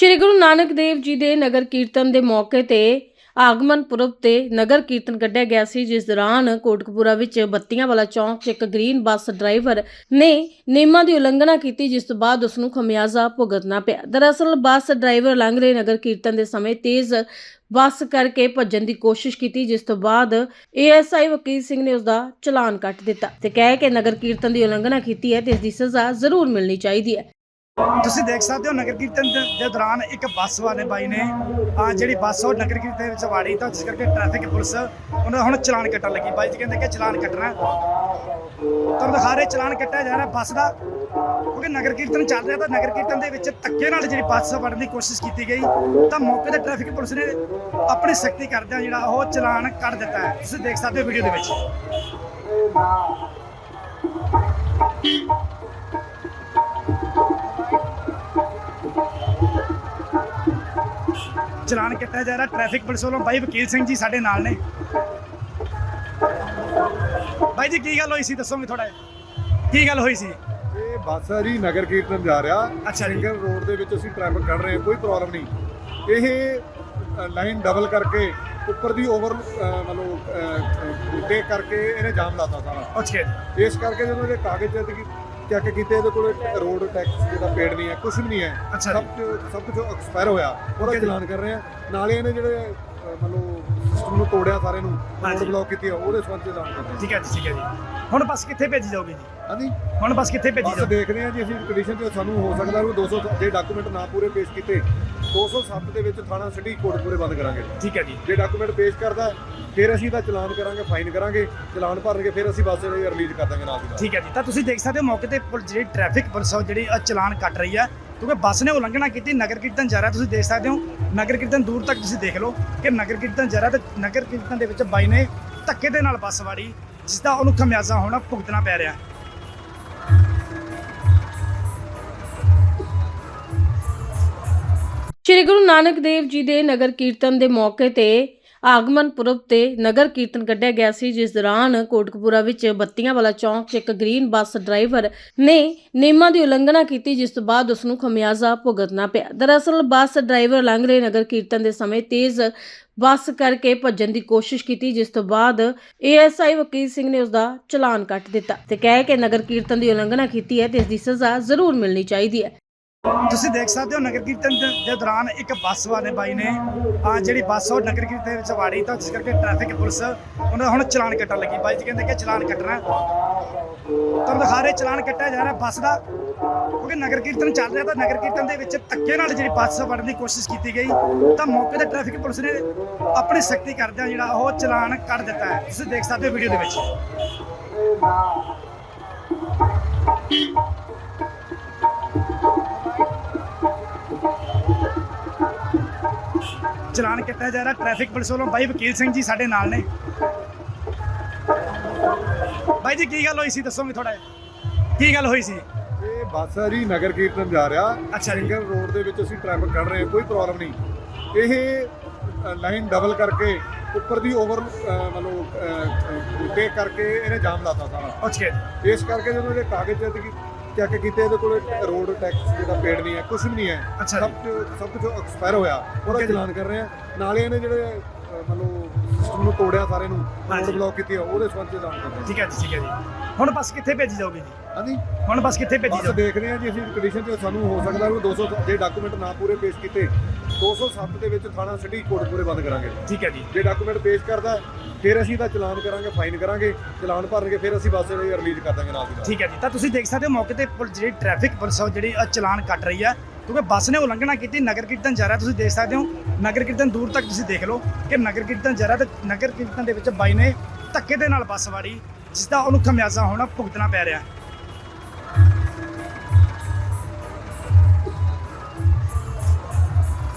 ਸ਼੍ਰੀ ਗੁਰੂ ਨਾਨਕ ਦੇਵ ਜੀ ਦੇ ਨਗਰ ਕੀਰਤਨ ਦੇ ਮੌਕੇ ਤੇ ਆਗਮਨ ਪੁਰਬ ਤੇ ਨਗਰ ਕੀਰਤਨ ਕੱਢਿਆ ਗਿਆ ਸੀ, ਜਿਸ ਦੌਰਾਨ ਕੋਟਕਪੂਰਾ ਵਿੱਚ ਬੱਤੀਆਂ ਵਾਲਾ ਚੌਂਕ 'ਚ ਇੱਕ ਗ੍ਰੀਨ ਬੱਸ ਡਰਾਈਵਰ ਨੇ ਨਿਯਮਾਂ ਦੀ ਉਲੰਘਣਾ ਕੀਤੀ, ਜਿਸ ਤੋਂ ਬਾਅਦ ਉਸ ਨੂੰ ਖਮਿਆਜ਼ਾ ਭੁਗਤਣਾ ਪਿਆ। ਦਰਅਸਲ, ਬੱਸ ਡਰਾਈਵਰ ਲੰਘ ਰਹੇ ਨਗਰ ਕੀਰਤਨ ਦੇ ਸਮੇਂ ਤੇਜ਼ ਬੱਸ ਕਰਕੇ ਭੱਜਣ ਦੀ ਕੋਸ਼ਿਸ਼ ਕੀਤੀ, ਜਿਸ ਤੋਂ ਬਾਅਦ ਏਐਸਆਈ ਵਕੀਲ ਸਿੰਘ ਨੇ ਉਸ ਦਾ ਚਲਾਨ ਕੱਟ ਦਿੱਤਾ ਤੇ ਕਹਿ ਕੇ ਨਗਰ ਕੀਰਤਨ ਦੀ ਉਲੰਘਣਾ ਕੀਤੀ ਹੈ ਤੇ ਇਸ ਦੀ ਸਜ਼ਾ ਜ਼ਰੂਰ ਮਿਲਣੀ ਚਾਹੀਦੀ ਹੈ। ਤੁਸੀਂ ਦੇਖ ਸਕਦੇ ਹੋ ਨਗਰ ਕੀਰਤਨ ਦੇ ਦੌਰਾਨ ਇੱਕ ਬੱਸ ਵਾਲੇ ਬਾਈ ਨੇ ਆ ਜਿਹੜੀ ਬੱਸ ਉਹ ਨਗਰ ਕੀਰਤਨ ਦੇ ਵਿੱਚ ਵਾੜੀ ਤਾਂ ਜਿਸ ਕਰਕੇ ਟ੍ਰੈਫਿਕ ਪੁਲਿਸ ਉਹਨਾਂ ਦਾ ਹੁਣ ਚਲਾਨ ਕੱਟਣ ਲੱਗੀ। ਬਾਈ ਜੀ ਕਹਿੰਦੇ ਕਿ ਚਲਾਨ ਕੱਟਣਾ ਹੈ। ਤੁਹਾਨੂੰ ਦਿਖਾ ਰਹੇ ਚਲਾਨ ਕੱਟਿਆ ਜਾ ਰਿਹਾ ਬੱਸ ਦਾ। ਕਿਉਂਕਿ ਨਗਰ ਕੀਰਤਨ ਚੱਲ ਰਿਹਾ ਤਾਂ ਨਗਰ ਕੀਰਤਨ ਦੇ ਵਿੱਚ ਧੱਕੇ ਨਾਲ ਜਿਹੜੀ ਬੱਸ ਵੜਨ ਦੀ ਕੋਸ਼ਿਸ਼ ਕੀਤੀ ਗਈ। ਤਾਂ ਮੌਕੇ ਤੇ ਟ੍ਰੈਫਿਕ ਪੁਲਿਸ ਨੇ ਆਪਣੀ ਸਖਤੀ ਕਰਦਿਆਂ ਜਿਹੜਾ ਉਹ ਚਲਾਨ ਕੱਢ ਦਿੱਤਾ ਹੈ। ਤੁਸੀਂ ਦੇਖ ਸਕਦੇ ਹੋ ਵੀਡੀਓ ਦੇ ਵਿੱਚ। ਚਲਾਨ ਕੱਟਿਆ ਜਾ ਰਿਹਾ। ਟ੍ਰੈਫਿਕ ਪੁਲਿਸ ਵੱਲੋਂ ਬਾਈ ਵਕੀਲ ਸਿੰਘ ਜੀ ਸਾਡੇ ਨਾਲ ਨੇ। ਬਾਈ ਜੀ ਕੀ ਗੱਲ ਹੋਈ ਸੀ? ਦੱਸੋਗੇ ਥੋੜਾ ਕੀ ਗੱਲ ਹੋਈ ਸੀ? ਇਹ ਬੱਸ ਹੈ ਜੀ ਨਗਰ ਕੀਰਤਨ ਜਾ ਰਿਹਾ। ਅੱਛਾ ਜੀ। ਸਿੰਗਲ ਰੋਡ ਦੇ ਵਿੱਚ ਅਸੀਂ ਟ੍ਰੈਫਿਕ ਕਰ ਰਹੇ ਹਾਂ ਕੋਈ ਪ੍ਰੋਬਲਮ ਨਹੀਂ। ਇਹ ਲਾਈਨ ਡਬਲ ਕਰਕੇ ਉੱਪਰ ਦੀ ਓਵਰ ਮਤਲਬ ਟੇਕ ਕਰਕੇ ਇਹਨੇ ਜਾਮ ਲਾਤਾ ਸਾਰਾ। ਅੱਛਾ ਇਸ ਕਰਕੇ ਜਦੋਂ ਇਹਦੇ ਕਾਗਜ਼ ਚੈੱਕ ਕੀ- ਚੈੱਕ ਕੀਤੇ ਇਹਦੇ ਕੋਲ ਰੋਡ ਟੈਕਸ ਜਿਹੜਾ ਪੇਡ ਨਹੀਂ ਹੈ ਕੁਝ ਵੀ ਨਹੀਂ ਹੈ। ਅੱਛਾ ਸਭ ਕੁਝ- ਸਭ ਕੁਝ ਐਕਸਪਾਇਰ ਹੋਇਆ। ਉਹਦਾ। ਚਲਾਨ ਕਰ ਰਹੇ ਆ ਨਾਲੇ ਇਹਨੇ ਜਿਹੜੇ ਅਹ, ਮਤਲਬ ਸਿਸਟਮ ਨੂੰ ਤੋੜਿਆ ਸਾਰੇ ਨੂੰ ਰੋਡ ਹਾਂਜੀ। ਬਲੌਕ ਕੀਤੀ ਆ, ਉਹਦੇ ਸੰਬੰਧ ਚ ਚਲਾਨ ਕਰਦੇ ਠੀਕ ਹੈ ਜੀ ਠੀਕ ਹੈ ਜੀ। ਹੁਣ ਬੱਸ ਕਿੱਥੇ ਭੇਜੀ ਜਾਊਗੀ ਜੀ? ਹਾਂਜੀ। ਹੁਣ ਬੱਸ ਕਿੱਥੇ ਭੇਜੀ ਬਸ ਜਾਊਗੀ ਦੇਖਦੇ ਹਾਂ ਜੀ ਅਸੀਂ ਕੰਡੀਸ਼ਨ ਤੇ ਸਾਨੂੰ ਹੋ ਸਕਦਾ ਵੀ 200 ਜੇ ਡਾਕੂਮੈਂਟ ਨਾ ਪੂਰੇ ਪੇਸ਼ ਕੀਤੇ 207 ਦੇ ਵਿੱਚ ਥਾਣਾ ਸਿਟੀ ਕੋਟਪੂਰੇ ਬੰਦ ਕਰਾਂਗੇ। ਠੀਕ ਹੈ ਜੀ। ਜੇ ਡਾਕੂਮੈਂਟ ਪੇਸ਼ ਕਰਦਾ ਫਿਰ ਅਸੀਂ ਤਾਂ ਚਲਾਨ ਕਰਾਂਗੇ ਫਾਈਨ ਕਰਾਂਗੇ ਚਲਾਨ ਭਰਨਗੇ ਫਿਰ ਅਸੀਂ ਬੱਸ ਰਿਲੀਜ਼ ਕਰ ਦਾਂਗੇ ਨਾਲ ਦੀ ਨਾਲ। ਠੀਕ ਹੈ ਜੀ। ਤਾਂ ਤੁਸੀਂ ਦੇਖ ਸਕਦੇ ਹੋ ਮੌਕੇ ਤੇ ਪੁਲ- ਜਿਹੜੀ ਟ੍ਰੈਫਿਕ ਪੁਲਿਸ ਆ ਉਹ ਜਿਹੜੀ ਅ, ਚਲਾਨ ਕੱਟ ਰਹੀ ਹੈ ਕਿਉਂਕਿ ਬੱਸ ਨੇ ਉਲੰਘਣਾ ਕੀਤੀ ਨਗਰ ਕੀਰਤਨ ਜਾ ਰਿਹਾ ਤੁਸੀਂ ਦੇਖ ਸਕਦੇ ਹੋ। ਨਗਰ ਕੀਰਤਨ ਦੂਰ ਤੱਕ ਤੁਸੀਂ ਦੇਖ ਲਓ ਕਿ ਨਗਰ ਕੀਰਤਨ ਜਾ ਰਿਹਾ ਤੇ ਨਗਰ ਕੀਰਤਨ ਦੇ ਵਿੱਚ ਬਾਈ ਨੇ ਧੱਕੇ ਦੇ ਨਾਲ ਬੱਸ ਵਾੜੀ ਜਿਸ ਦਾ ਉਹਨੂੰ ਖਮਿਆਜ਼ਾ ਹੋਣਾ ਭੁਗਤਣਾ ਪੈ ਰਿਹਾ। ਸ਼੍ਰੀ ਗੁਰੂ ਨਾਨਕ ਦੇਵ ਜੀ ਦੇ ਨਗਰ ਕੀਰਤਨ ਦੇ ਮੌਕੇ ਤੇ ਆਗਮਨ ਪੁਰਬ ਤੇ ਨਗਰ ਕੀਰਤਨ ਕੱਢਿਆ ਗਿਆ ਸੀ, ਜਿਸ ਦੌਰਾਨ ਕੋਟਕਪੂਰਾ ਵਿੱਚ ਬੱਤੀਆਂ ਵਾਲਾ ਚੌਂਕ 'ਚ ਇੱਕ ਗ੍ਰੀਨ ਬੱਸ ਡਰਾਈਵਰ ਨੇ ਨਿਯਮਾਂ ਦੀ ਉਲੰਘਣਾ ਕੀਤੀ, ਜਿਸ ਤੋਂ ਬਾਅਦ ਉਸ ਨੂੰ ਖਮਿਆਜ਼ਾ ਭੁਗਤਣਾ ਪਿਆ। ਦਰਅਸਲ, ਬੱਸ ਡਰਾਈਵਰ ਲੰਘ ਰਹੇ ਨਗਰ ਕੀਰਤਨ ਦੇ ਸਮੇਂ ਤੇਜ਼ ਬੱਸ ਕਰਕੇ ਭੱਜਣ ਦੀ ਕੋਸ਼ਿਸ਼ ਕੀਤੀ, ਜਿਸ ਤੋਂ ਬਾਅਦ ਏਐਸਆਈ ਵਕੀਲ ਸਿੰਘ ਨੇ ਉਸ ਦਾ ਚਲਾਨ ਕੱਟ ਦਿੱਤਾ ਤੇ ਕਹਿ ਕੇ ਨਗਰ ਕੀਰਤਨ ਦੀ ਉਲੰਘਣਾ ਕੀਤੀ ਹੈ ਤੇ ਇਸ ਦੀ ਸਜ਼ਾ ਜ਼ਰੂਰ ਮਿਲਣੀ ਚਾਹੀਦੀ ਹੈ। ਤੁਸੀਂ ਦੇਖ ਸਕਦੇ ਹੋ ਨਗਰ ਕੀਰਤਨ ਦੇ ਦੌਰਾਨ ਇੱਕ ਬੱਸ ਵਾਲੇ ਬਾਈ ਨੇ, ਆ ਜਿਹੜੀ ਬੱਸ ਉਹ ਨਗਰ ਕੀਰਤਨ ਵਿੱਚ ਵਾੜੀ ਤਾਂ ਜਿਸ ਕਰਕੇ ਟ੍ਰੈਫਿਕ ਪੁਲਿਸ ਉਹਨਾਂ ਦਾ ਹੁਣ ਚਲਾਨ ਕੱਟਣ ਲੱਗੀ। ਬਾਈ ਜੀ ਕਹਿੰਦੇ ਕਿ ਚਲਾਨ ਕੱਟਣਾ ਤੁਹਾਨੂੰ ਦਿਖਾ ਰਹੇ ਚਲਾਨ ਕੱਟਿਆ ਜਾ ਰਿਹਾ ਬੱਸ ਦਾ, ਕਿਉਂਕਿ ਨਗਰ ਕੀਰਤਨ ਚੱਲ ਰਿਹਾ ਤਾਂ ਨਗਰ ਕੀਰਤਨ ਦੇ ਵਿੱਚ ਧੱਕੇ ਨਾਲ ਜਿਹੜੀ ਬੱਸ ਵੜਨ ਦੀ ਕੋਸ਼ਿਸ਼ ਕੀਤੀ ਗਈ, ਤਾਂ ਮੌਕੇ ਤੇ ਟ੍ਰੈਫਿਕ ਪੁਲਿਸ ਨੇ ਆਪਣੀ ਸਖਤੀ ਕਰਦਿਆਂ ਜਿਹੜਾ ਉਹ ਚਲਾਨ ਕੱਢ ਦਿੱਤਾ ਹੈ। ਤੁਸੀਂ ਦੇਖ ਸਕਦੇ ਹੋ ਵੀਡੀਓ ਦੇ ਵਿੱਚ। ਚਲਾਨ ਕੱਟਿਆ ਜਾ ਰਿਹਾ। ਟ੍ਰੈਫਿਕ ਪੁਲਿਸ ਵੱਲੋਂ ਬਾਈ ਵਕੀਲ ਸਿੰਘ ਜੀ ਸਾਡੇ ਨਾਲ ਨੇ। ਬਾਈ ਜੀ ਕੀ ਗੱਲ ਹੋਈ ਸੀ? ਦੱਸੋਗੇ ਥੋੜਾ ਕੀ ਗੱਲ ਹੋਈ ਸੀ? ਇਹ ਬੱਸ ਹੈ ਜੀ ਨਗਰ ਕੀਰਤਨ ਜਾ ਰਿਹਾ। ਅੱਛਾ ਜੀ। ਸਿੰਗਲ ਰੋਡ ਦੇ ਵਿੱਚ ਅਸੀਂ ਟ੍ਰੈਫਿਕ ਕਰ ਰਹੇ ਹਾਂ ਕੋਈ ਪ੍ਰੋਬਲਮ ਨਹੀਂ। ਇਹ ਲਾਈਨ ਡਬਲ ਕਰਕੇ ਉੱਪਰ ਦੀ ਓਵਰ ਮਤਲਬ ਟੇਕ ਕਰਕੇ ਇਹਨੇ ਜਾਮ ਲਾਤਾ ਸਾਰਾ। ਅੱਛਾ ਇਸ ਕਰਕੇ ਜਦੋਂ ਇਹਦੇ ਕਾਗਜ਼ ਕੀ- ਚੈੱਕ ਕੀਤੇ ਇਹਦੇ ਕੋਲ ਰੋਡ ਟੈਕਸ ਜਿਹੜਾ ਪੇਡ ਨਹੀਂ ਹੈ ਕੁਝ ਵੀ ਨਹੀਂ ਹੈ। ਅੱਛਾ ਸਭ ਕੁਝ ਸਭ ਕੁਝ ਐਕਸਪਾਇਰ ਹੋਇਆ। ਉਹਦਾ। ਚਲਾਨ ਕਰ ਰਹੇ ਆ। ਨਾਲੇ ਇਹਨੇ ਜਿਹੜੇ ਅਹ, ਮਤਲਬ ਸਿਸਟਮ ਨੂੰ ਤੋੜਿਆ ਸਾਰੇ ਨੂੰ ਰੋਡ ਹਾਂਜੀ। ਬਲੌਕ ਕੀਤੀ ਆ, ਉਹਦੇ ਸੰਬੰਧ ਚ ਚਲਾਨ ਕਰਦੇ ਠੀਕ ਹੈ ਜੀ ਠੀਕ ਹੈ ਜੀ। ਹੁਣ ਬੱਸ ਕਿੱਥੇ ਭੇਜੀ ਜਾਊਗੀ ਜੀ? ਹਾਂਜੀ। ਹੁਣ ਬੱਸ ਕਿੱਥੇ ਭੇਜੀ ਬਸ ਜਾਊਗੀ ਦੇਖਦੇ ਹਾਂ ਜੀ ਅਸੀਂ ਕੰਡੀਸ਼ਨ ਤੇ ਸਾਨੂੰ ਹੋ ਸਕਦਾ ਵੀ 200 ਜੇ ਡਾਕੂਮੈਂਟ ਨਾ ਪੂਰੇ ਪੇਸ਼ ਕੀਤੇ 207 ਦੇ ਵਿੱਚ ਥਾਣਾ ਸਿਟੀ ਕੋਟਪੂਰੇ ਬੰਦ ਕਰਾਂਗੇ। ਠੀਕ ਹੈ ਜੀ। ਜੇ ਡਾਕੂਮੈਂਟ ਪੇਸ਼ ਕਰਦਾ ਫਿਰ ਅਸੀਂ ਤਾਂ ਚਲਾਨ ਕਰਾਂਗੇ ਫਾਈਨ ਕਰਾਂਗੇ, ਚਲਾਨ ਭਰਨਗੇ, ਫਿਰ ਅਸੀਂ ਬੱਸ ਰਿਲੀਜ਼ ਕਰ ਦਾਂਗੇ ਨਾਲ ਦੀ ਨਾਲ। ਠੀਕ ਹੈ ਜੀ, ਤਾਂ ਤੁਸੀਂ ਦੇਖ ਸਕਦੇ ਹੋ ਮੌਕੇ ਤੇ ਪੁਲਿਸ ਜਿਹੜੀ ਟ੍ਰੈਫਿਕ ਪੁਲਿਸ ਜਿਹੜੀ ਚਲਾਨ ਕੱਟ ਰਹੀ ਹੈ। ਕਿਉਂਕਿ ਬੱਸ ਨੇ ਉਲੰਘਣਾ ਕੀਤੀ, ਨਗਰ ਕੀਰਤਨ ਜਾ ਰਿਹਾ, ਤੁਸੀਂ ਦੇਖ ਸਕਦੇ ਹੋ। ਨਗਰ ਕੀਰਤਨ ਦੂਰ ਤੱਕ ਤੁਸੀਂ ਦੇਖ ਲਓ ਕਿ ਨਗਰ ਕੀਰਤਨ ਜਾ ਰਿਹਾ ਤੇ ਨਗਰ ਕੀਰਤਨ ਦੇ ਵਿੱਚ ਬਾਈ ਨੇ ਧੱਕੇ ਦੇ ਨਾਲ ਬੱਸ ਵਾੜੀ, ਜਿਸ ਦਾ ਉਹਨੂੰ ਖਮਿਆਜ਼ਾ ਹੋਣਾ ਭੁਗਤਣਾ ਪੈ ਰਿਹਾ।